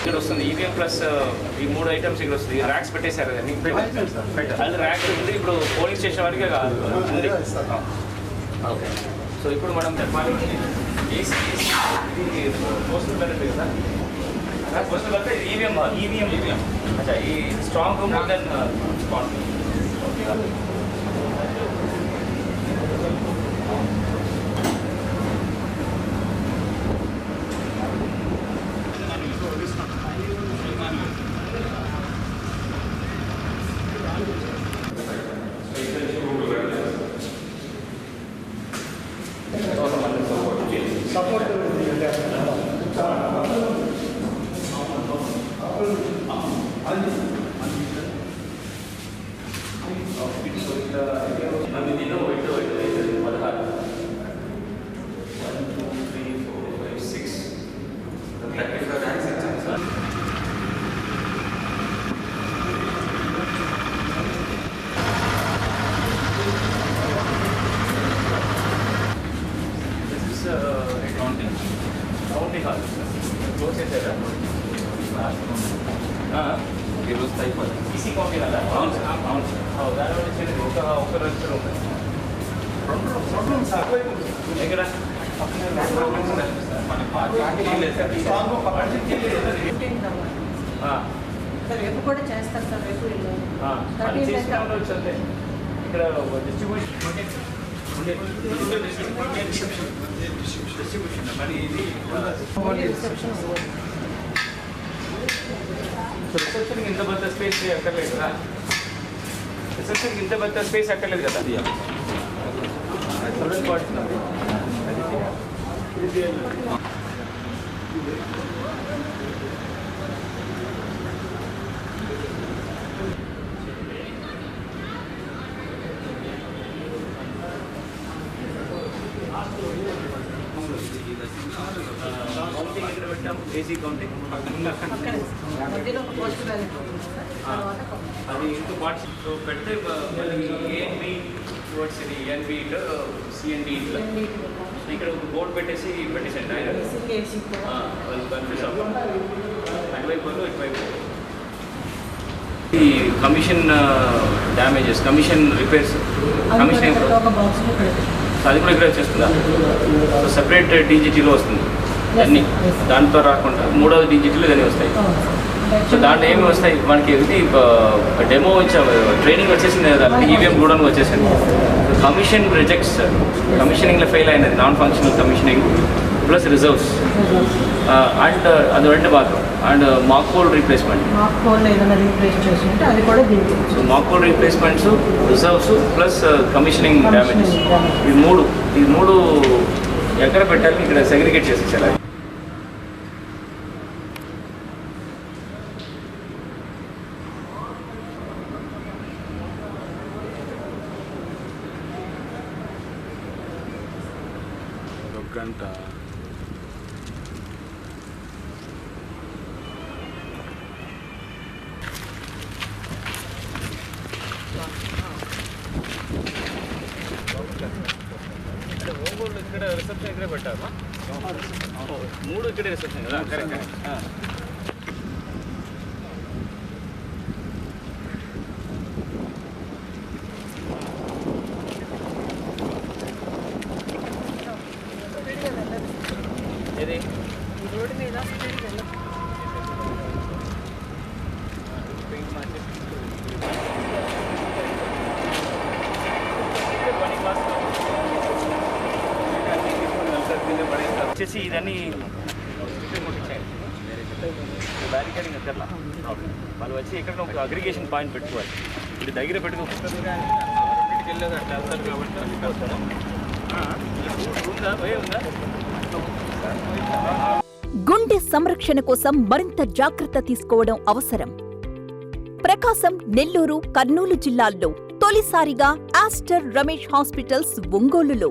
ఇక్కడ వస్తుంది. EVM plus ఈ మూడు ఐటమ్స్ ఇక్కడ వస్తుంది. ర్యాక్స్ పెట్టేశారు కదా నీకు అది ర్యాక్ ఉంది ఇప్పుడు పోలింగ్ స్టేషన్ వరకే కాదు. ఉంది. ఓకే. సో ఇప్పుడు మనం చెప్పాలి ఏసీ పోస్టల్ బ్యాలెట్ కదా? Postal ballot EVM EVM EVM అచ్చా ఈ స్ట్రాంగ్ రూమ్ దెన్ స్పాట్ ఈరోజు అయిపోతుంది ఈసీ కాపీ అవును సార్ అవును సార్. దాని వల్ల ఒక రెండు రెండు సార్ ఎక్కడ? రేపు కూడా చేస్తారు సార్ రేపు. ఇక్కడ డిస్ట్రిబ్యూషన్ డిస్ట్రిబ్యూషన్ మరి ఇది రిసెప్షన్ రిసెప్షన్కి ఇంత పెద్ద స్పేస్ అక్కర్లేదు కదా రిసెప్షన్కి ఇంత పెద్ద స్పేస్ అక్కర్లేదు కదా అది చూడండి పడుతుంది తర్వాత కౌంటర్. అది ఇంకో పార్ట్స్ పెడితే ఏఎన్బి టువర్డ్స్ ఇది ఎన్బి ఇట్లా పెట్టాము. ఇక్కడ ఒక బోర్డు పెట్టేసి పెట్టేసండి ఆయన ఏసీ. వాళ్ళు కన్ఫ్యూజ్ అటువైపు వాళ్ళు ఇటువైపు commission damages commission repairs commission అది కూడా ఇక్కడ వచ్చేస్తుందా? సో సెపరేట్ డీజీటీలో వస్తుంది. అన్ని. దాంతో రాకుండా మూడోది డీజీటీలో ఇవన్నీ వస్తాయి. సో దాంట్లో ఏమి వస్తాయి? మనకి ఇది డెమో వచ్చా ట్రైనింగ్ వచ్చేసింది కదా ఈవీఎం కూడా వచ్చేసింది. కమిషన్ రిజెక్ట్స్ కమిషనింగ్లో ఫెయిల్ అయినది non functional commissioning plus reserves and అది రెండు మాత్రం and mock poll replacement so mock poll replacements reserves plus commissioning damages. ఈ మూడు ఈ మూడు ఎక్కడ పెట్టాలి ఇక్కడ సెగ్రిగేట్ చేసేసారు ఒక గంట. రిసెప్షన్ ఇక్కడే పెట్టారు మూడు ఇక్కడే రిసెప్షన్ కదా కరెక్ట్ కరెక్ట్ ఏది ఈ రోడ్డు మీద వచ్చేసి ఇదన్నీ బ్యారికేడింగ్ అక్కర్లా వాళ్ళు వచ్చి ఇక్కడ ఒక అగ్రిగేషన్ పాయింట్ పెట్టుకోవాలి. ఇది దగ్గర గుండె సంరక్షణ కోసం మరింత జాగ్రత్త తీసుకోవడం అవసరం. ప్రకాశం నెల్లూరు కర్నూలు జిల్లాల్లో తొలిసారిగా ఆస్టర్ రమేష్ హాస్పిటల్స్ ఒంగోలులో.